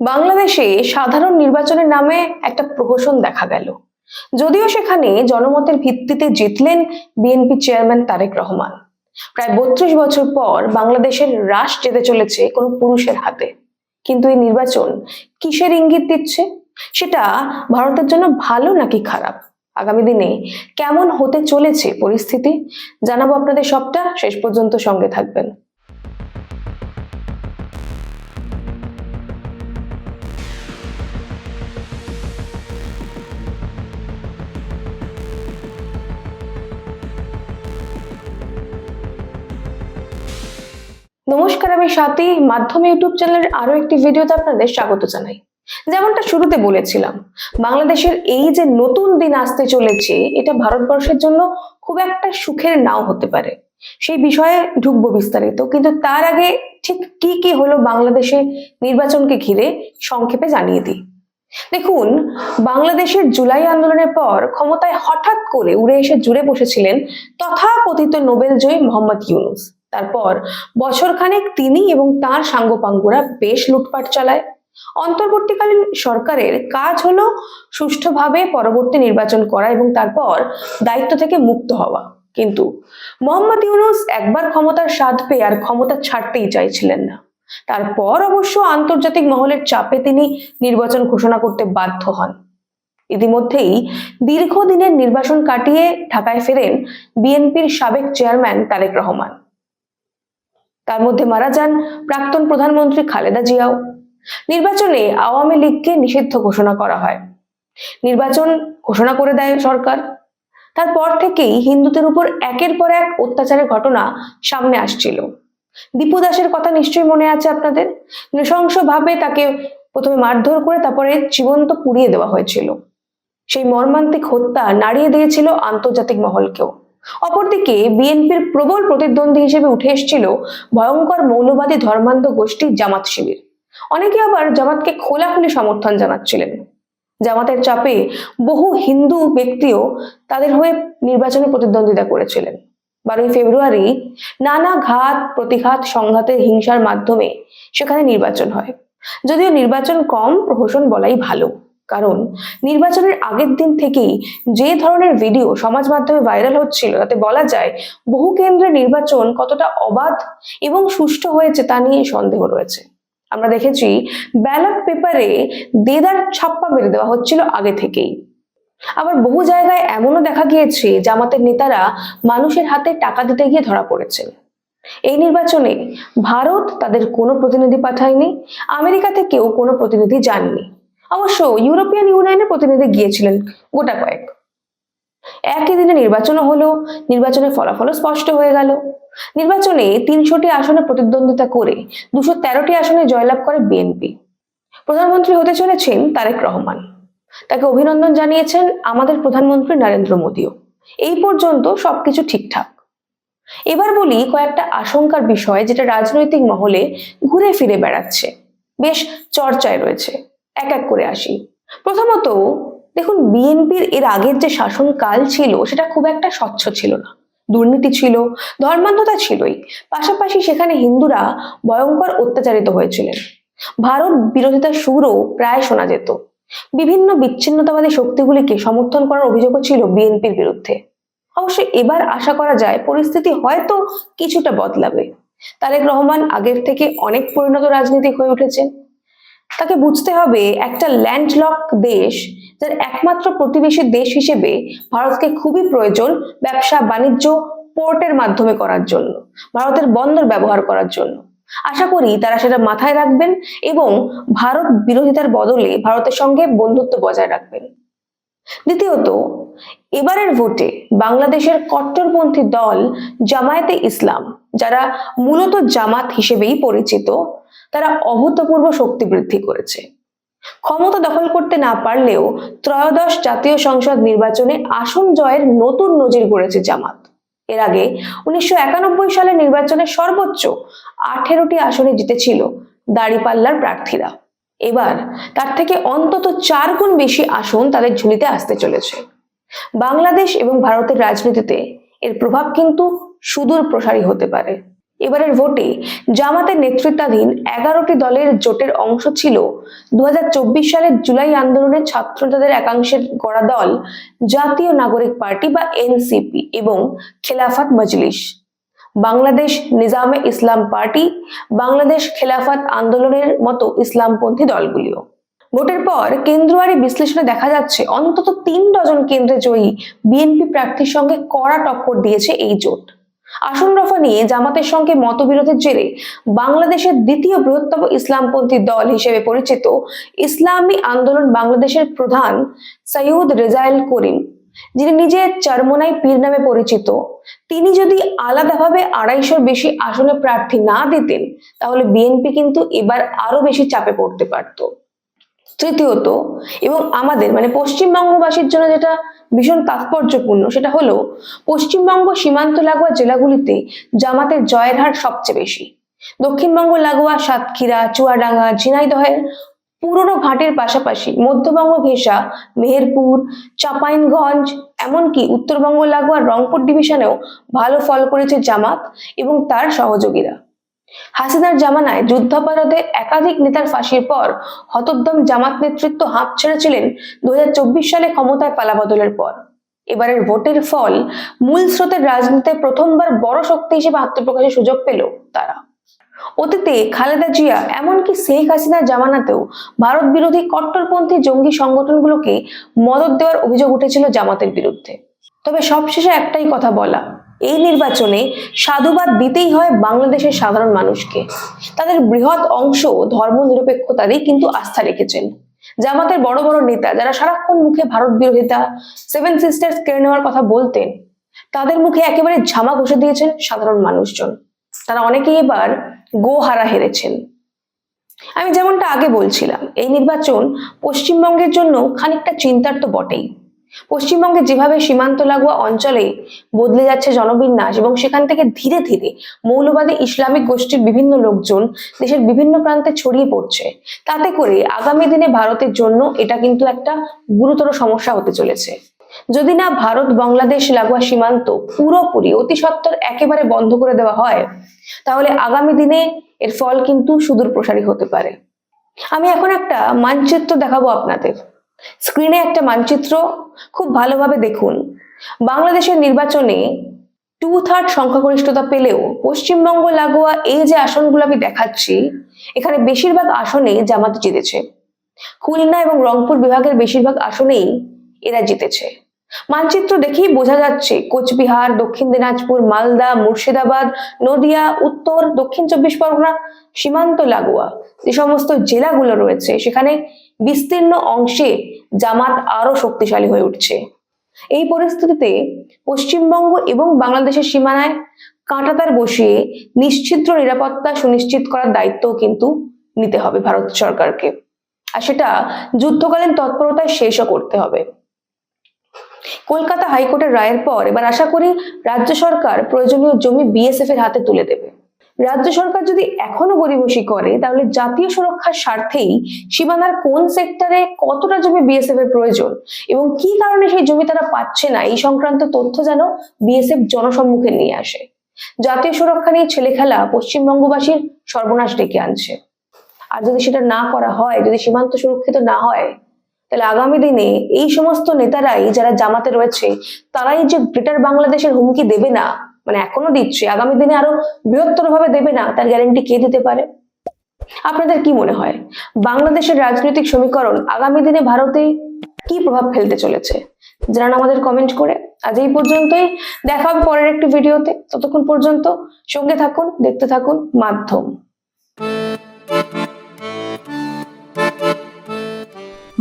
বাংলাদেশে সাধারণ নির্বাচনের নামে একটা প্রহসন দেখা গেল। যদিও সেখানে জনমতের ভিত্তিতে জিতলেন বিএনপি চেয়ারম্যান তারেক রহমান। প্রায় বত্রিশ বছর পর বাংলাদেশের রাশ যেতে চলেছে কোনো পুরুষের হাতে। কিন্তু এই নির্বাচন কিসের ইঙ্গিত দিচ্ছে? সেটা ভারতের জন্য ভালো নাকি খারাপ? আগামী দিনে কেমন হতে চলেছে পরিস্থিতি? জানাব আপনাদের সবটা। শেষ পর্যন্ত সঙ্গে থাকবেন। নমস্কার, আমি স্বাতি। মাধ্যম ইউটিউব চ্যানেলের আরও একটি ভিডিওতে আপনাদের স্বাগত জানাই। যেমনটা শুরুতে বলেছিলাম, বাংলাদেশের এই যে নতুন দিন আসতে চলেছে, এটা ভারতবর্ষের জন্য খুব একটা সুখের নাও হতে পারে। সেই বিষয়ে ঢুকবো বিস্তারিত, কিন্তু তার আগে ঠিক কি কি হলো বাংলাদেশে নির্বাচনকে ঘিরে সংক্ষেপে জানিয়ে দিই। দেখুন, বাংলাদেশের জুলাই আন্দোলনের পর ক্ষমতায় হঠাৎ করে উড়ে এসে জুড়ে বসেছিলেন তথাকথিত নোবেল জয়ী মোহাম্মদ ইউনুস। তারপর বছরখানেক তিনি এবং তার সাঙ্গপাঙ্গরা বেশ লুটপাট চালায়। অন্তর্বর্তীকালীন সরকারের কাজ হলো সুষ্ঠুভাবে পরবর্তী নির্বাচন করা এবং তারপর দায়িত্ব থেকে মুক্ত হওয়া। কিন্তু মোহাম্মদ ইউনুস একবার ক্ষমতার স্বাদ পেয়ে আর ক্ষমতা ছাড়তেই চাইছিলেন না। তারপর অবশ্য আন্তর্জাতিক মহলের চাপে তিনি নির্বাচন ঘোষণা করতে বাধ্য হন। ইতিমধ্যেই দীর্ঘদিনের নির্বাচন কাটিয়ে ঢাকায় ফেরেন বিএনপির সাবেক চেয়ারম্যান তারেক রহমান। তার মধ্যে মারা যান প্রাক্তন প্রধানমন্ত্রী খালেদা জিয়াও। নির্বাচনে আওয়ামী লীগকে নিষিদ্ধ ঘোষণা করা হয়। নির্বাচন ঘোষণা করে দেয় সরকার। তারপর থেকেই হিন্দুদের উপর একের পর এক অত্যাচারের ঘটনা সামনে আসছিল। দীপু দাসের কথা নিশ্চয়ই মনে আছে আপনাদের? নৃশংসভাবে তাকে প্রথমে মারধর করে তারপরে জীবন্ত পুড়িয়ে দেওয়া হয়েছিল। সেই মর্মান্তিক হত্যা নাড়িয়ে দিয়েছিল আন্তর্জাতিক মহলকেও। অপরদিকে বিএনপির প্রবল প্রতিদ্বন্দ্বী হিসেবে উঠে এসেছিল ভয়ঙ্কর মৌলবাদী ধর্মান্ধ গোষ্ঠী জামাত শিবির। অনেকে আবার জামাতকে খোলাখুলি সমর্থন জানাচ্ছিলেন। জামাতের চাপে বহু হিন্দু ব্যক্তিও তাদের হয়ে নির্বাচনে প্রতিদ্বন্দ্বিতা করেছিলেন। বারোই ফেব্রুয়ারি নানা ঘাত, প্রতিঘাত, সংঘাতের হিংসার মাধ্যমে সেখানে নির্বাচন হয়। যদিও নির্বাচন কম, প্রহসন বলাই ভালো। কারণ নির্বাচনের আগের দিন থেকেই যে ধরনের ভিডিও সমাজ মাধ্যমে ভাইরাল হচ্ছিল, তাতে বলা যায় বহু কেন্দ্রে নির্বাচন কতটা অবাধ এবং সুষ্ঠু হয়েছে তা নিয়ে সন্দেহ রয়েছে। আমরা দেখেছি ব্যালট পেপারে দেদার ছাপ্পা মেরে দেওয়া হচ্ছিল আগে থেকেই। আবার বহু জায়গায় এমনও দেখা গিয়েছে, জামাতের নেতারা মানুষের হাতে টাকা দিতে গিয়ে ধরা পড়েছেন। এই নির্বাচনে ভারত তাদের কোনো প্রতিনিধি পাঠায়নি আমেরিকা থেকেও কোনো প্রতিনিধি যাননি অবশ্য ইউরোপিয়ান ইউনিয়নের প্রতিনিধি গিয়েছিলেন গোটা কয়েক। একই দিনে নির্বাচনও হলো, নির্বাচনের ফলাফলও স্পষ্ট হয়ে গেল। নির্বাচনে তিনশোটি আসনে প্রতিদ্বন্দ্বিতা করে দুশো তেরোটি আসনে জয়লাভ করে বিএনপি। প্রধানমন্ত্রী হতে চলেছেন তারেক রহমান। তাকে অভিনন্দন জানিয়েছেন আমাদের প্রধানমন্ত্রী নরেন্দ্র মোদীও। এই পর্যন্ত সবকিছু ঠিকঠাক। এবার বলি কয়েকটা আশঙ্কার বিষয় যেটা রাজনৈতিক মহলে ঘুরে ফিরে বেড়াচ্ছে। বেশ চর্চায় রয়েছে। এক এক করে আসি। প্রথমত, দেখুন বিএনপির এর আগের যে শাসনকাল ছিল, সেটা খুব একটা স্বচ্ছ ছিল না। দুর্নীতি ছিল, ধর্মান্ধতা ছিলই। পাশাপাশি সেখানে হিন্দুরা ভয়ঙ্কর অত্যাচারিত হয়েছিলেন। ভারত বিরোধিতার সুরও প্রায় শোনা যেত। বিভিন্ন বিচ্ছিন্নতাবাদী শক্তিগুলিকে সমর্থন করার অভিযোগও ছিল বিএনপির বিরুদ্ধে। অবশ্য এবার আশা করা যায়, পরিস্থিতি হয়তো কিছুটা বদলাবে। তারেক রহমান আগের থেকে অনেক পরিণত রাজনীতিক হয়ে উঠেছেন। তাকে বুঝতে হবে একটা ল্যান্ডলক দেশ যার একমাত্র প্রতিবেশী দেশ হিসেবে ভারতকে খুবই প্রয়োজন ব্যবসা, বাণিজ্য, পোর্টের মাধ্যমে করার জন্য, ভারতের বন্দর ব্যবহার করার জন্য। আশা করি তারা সেটা মাথায় রাখবেন এবং ভারত বিরোধিতার বদলে ভারতের সঙ্গে বন্ধুত্ব বজায় রাখবেন। দ্বিতীয়ত, এবারের ভোটে বাংলাদেশের কট্টরপন্থী দল জামায়াতে ইসলাম, যারা মূলত জামাত হিসেবেই পরিচিত তারা অভূতপূর্ব শক্তি বৃদ্ধি করেছে। ক্ষমতা দখল করতে না পারলেও ত্রয়োদশ জাতীয় সংসদ নির্বাচনে আসন জয়ের নতুন নজির গড়েছে জামাত। এর আগে উনিশশো একানব্বই সালের নির্বাচনে সর্বোচ্চ আঠেরোটি আসনে জিতেছিল দাড়িপাল্লার প্রার্থীরা। এবার তার থেকে অন্তত চার গুণ বেশি আসন তাদের ঝুলিতে আসতে চলেছে। বাংলাদেশ এবং ভারতের রাজনীতিতে এর প্রভাব কিন্তু সুদূর প্রসারী হতে পারে। এবারের ভোটে জামাতের নেতৃত্বাধীন এগারোটি দলের জোটের অংশ ছিল। দু হাজার চব্বিশ সালের জুলাই আন্দোলনের ছাত্রদের একাংশের গড়া দল জাতীয় নাগরিক পার্টি বা এনসিপি এবং খেলাফত মজলিস। বাংলাদেশ নিজামে ইসলাম পার্টি, বাংলাদেশ খেলাফত আন্দোলনের মতো ইসলামপন্থী দলগুলিও। ভোটের পর কেন্দ্রীয় বিশ্লেষণে দেখা যাচ্ছে অন্তত তিন ডজন কেন্দ্রে জয়ী বিএনপি প্রার্থীর সঙ্গে কড়া টক্কর দিয়েছে এই জোট। আসন রফা নিয়ে জামাতের সঙ্গে মতবিরোধের জেরে বাংলাদেশের দ্বিতীয় বৃহত্তম ইসলামপন্থী দল হিসেবে পরিচিত ইসলামী আন্দোলন বাংলাদেশের প্রধান সৈয়দ রেজাইল করিম, যিনি নিজে চরমোনাই পীর নামে পরিচিত। তিনি যদি আলাদাভাবে আড়াইশোর বেশি আসনে প্রার্থী না দিতেন, তাহলে বিএনপি কিন্তু এবার আরও বেশি চাপে পড়তে পারত। তৃতীয়ত, এবং আমাদের মানে পশ্চিমবঙ্গবাসীর জন্য যেটা ভীষণ তাৎপর্যপূর্ণ, সেটা হলো পশ্চিমবঙ্গ সীমান্ত লাগোয়া জেলাগুলিতে জামাতের জয়ের হার সবচেয়ে বেশি। দক্ষিণবঙ্গ লাগোয়া সাতক্ষীরা, চুয়াডাঙ্গা, ঝিনাইদহের পুরনো ঘাটের পাশাপাশি মধ্যবঙ্গ ঘেঁষা, মেহেরপুর, চাঁপাইনগঞ্জ, এমনকি উত্তরবঙ্গ লাগোয়া রংপুর ডিভিশনেও ভালো ফল করেছে জামাত এবং তার সহযোগীরা। হাসিনার জামানায় যুদ্ধাপরাধে একাধিক নেতার ফাঁসির পর হতোদ্যম জামাত নেতৃত্ব হাঁপ ছেড়েছিলেন দু হাজার চব্বিশ সালে ক্ষমতায় পালাবদলের পর। এবারের ভোটের ফল মূল স্রোতের রাজনীতিতে প্রথমবার বড় শক্তি হিসেবে আত্মপ্রকাশের সুযোগ পেল তারা। অতীতে খালেদা জিয়া এমনকি শেখ হাসিনার জামানাতেও ভারত বিরোধী কট্টরপন্থী জঙ্গি সংগঠনগুলোকে মদত দেওয়ার অভিযোগ উঠেছিল জামাতের বিরুদ্ধে। তবে সবশেষে একটাই কথা বলা এই নির্বাচনে সাধুবাদ দিতেই হয় বাংলাদেশের সাধারণ মানুষকে। তাদের বৃহৎ অংশ ধর্ম ধর্মনিরপেক্ষতারই কিন্তু আস্থা রেখেছেন। জামাতের বড় বড় নেতা যারা সারাক্ষণ মুখে ভারত বিরোধিতা সেভেন সিস্টার্স কেড়ে নেওয়ার কথা বলতেন, তাদের মুখে একেবারে ঝামা ঘষে দিয়েছেন সাধারণ মানুষজন। তারা অনেকেই এবার গো হারা হেরেছেন। আমি যেমনটা আগে বলছিলাম, এই নির্বাচন পশ্চিমবঙ্গের জন্য খানিকটা চিন্তার তো বটেই। পশ্চিমবঙ্গে যেভাবে সীমান্ত লাগোয়া অঞ্চলে বদলে যাচ্ছে জনবিন্যাস এবং সেখান থেকে ধীরে ধীরে মৌলবাদী ইসলামিক গোষ্ঠীর বিভিন্ন লোকজন দেশের বিভিন্ন প্রান্তে ছড়িয়ে পড়ছে। তাতে করে আগামী দিনে ভারতের জন্য এটা কিন্তু একটা গুরুতর সমস্যা হতে চলেছে। যদি না ভারত, বাংলাদেশ লাগোয়া সীমান্ত পুরোপুরি অতি সত্বর একেবারে বন্ধ করে দেওয়া হয়, তাহলে আগামী দিনে এর ফল কিন্তু সুদূর প্রসারী হতে পারে। আমি এখন একটা মানচিত্র দেখাবো আপনাদের। স্ক্রিনে একটা মানচিত্র খুব ভালোভাবে দেখুন। বাংলাদেশের নির্বাচনে টু থার্ড সংখ্যাগরিষ্ঠতা পেলেও পশ্চিমবঙ্গ, লাগোয়া এই যে আসনগুলো আমি দেখাচ্ছি, এখানে বেশিরভাগ আসনে জামাত জিতেছে। খুলনা এবং রংপুর বিভাগের বেশিরভাগ আসনেই এরা জিতেছে। মানচিত্র দেখেই বোঝা যাচ্ছে কোচবিহার, দক্ষিণ দিনাজপুর, মালদা, মুর্শিদাবাদ, নদিয়া, উত্তর, দক্ষিণ চব্বিশ পরগনা, সীমান্ত, লাগোয়া। যে সমস্ত জেলাগুলো রয়েছে, সেখানে বিস্তীর্ণ অংশে জামাত আরও শক্তিশালী হয়ে উঠছে। এই পরিস্থিতিতে পশ্চিমবঙ্গ এবং বাংলাদেশের সীমানায় কাঁটাতার বসিয়ে নিশ্চিদ্র নিরাপত্তা সুনিশ্চিত করার দায়িত্ব কিন্তু নিতে হবে ভারত সরকারকে। আর সেটা যুদ্ধকালীন তৎপরতায় শেষও করতে হবে। কলকাতা হাইকোর্টের রায়ের পর এবার আশা করি রাজ্য সরকার প্রয়োজনীয় জমি বিএসএফ এর হাতে তুলে দেবে। রাজ্য সরকার যদি এখনও গরিবসি করে, তাহলে জাতীয় সুরক্ষার স্বার্থেই সীমানার কোন সেক্টরে কতটা জমি বিএসএফ এর প্রয়োজন? এবং কি কারণে সেই জমি তারা পাচ্ছে না? এই সংক্রান্ত তথ্য যেন বিএসএফ জনসম্মুখে নিয়ে আসে। জাতীয় সুরক্ষা নিয়ে ছেলে খেলা পশ্চিমবঙ্গবাসীর সর্বনাশ ডেকে আনছে। আর যদি সেটা না করা হয়, যদি সীমান্ত সুরক্ষিত না হয়, তাহলে আগামী দিনে এই সমস্ত নেতারাই যারা জামাতে রয়েছে, তারাই যে গ্রেটার বাংলাদেশের হুমকি দেবে না মানে এখনও দিচ্ছে, আগামী দিনে আরও বৃহত্তর ভাবে দেবে না, তার গ্যারেন্টি কে দিতে পারে? আপনাদের কি মনে হয়? বাংলাদেশের রাজনৈতিক সমীকরণ আগামী দিনে ভারতে কি প্রভাব ফেলতে চলেছে? জানান আমাদের কমেন্ট করে। আজ এই পর্যন্তই, দেখা হবে পরের একটি ভিডিওতে। ততক্ষণ পর্যন্ত সঙ্গে থাকুন, দেখতে থাকুন, মাধ্যম।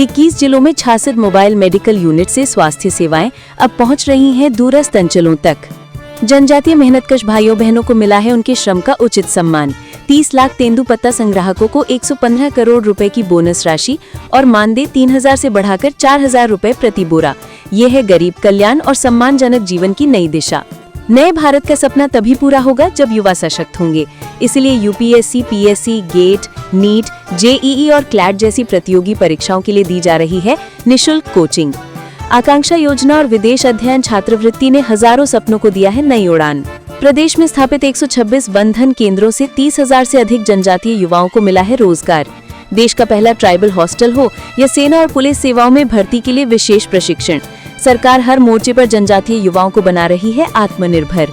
21 जिलों में छियासठ मोबाइल मेडिकल यूनिट से स्वास्थ्य सेवाएँ अब पहुँच रही हैं दूरस्थ अंचलों तक। जनजातीय मेहनतकश भाइयों बहनों को मिला है उनके श्रम का उचित सम्मान। 30 लाख तेंदु पत्ता संग्राहकों को 115 करोड़ रुपए की बोनस राशि और मानदेय 3000 से बढ़ाकर 4000 रुपए प्रति बोरा। ये है गरीब कल्याण और सम्मानजनक जीवन की नई दिशा। नए भारत का सपना तभी पूरा होगा जब युवा सशक्त होंगे। इसलिए UPSC PSC GATE NEET JEE और क्लैट जैसी प्रतियोगी परीक्षाओं के लिए दी जा रही है निशुल्क कोचिंग। आकांक्षा योजना और विदेश अध्ययन छात्रवृत्ति ने हज़ारों सपनों को दिया है नई उड़ान। प्रदेश में स्थापित 126 बंधन केंद्रों से 30,000 से अधिक जनजातीय युवाओं को मिला है रोज़गार। देश का पहला ट्राइबल हॉस्टल हो या सेना और पुलिस सेवाओं में भर्ती के लिए विशेष प्रशिक्षण। सरकार हर मोर्चे पर जनजातीय युवाओं को बना रही है आत्मनिर्भर।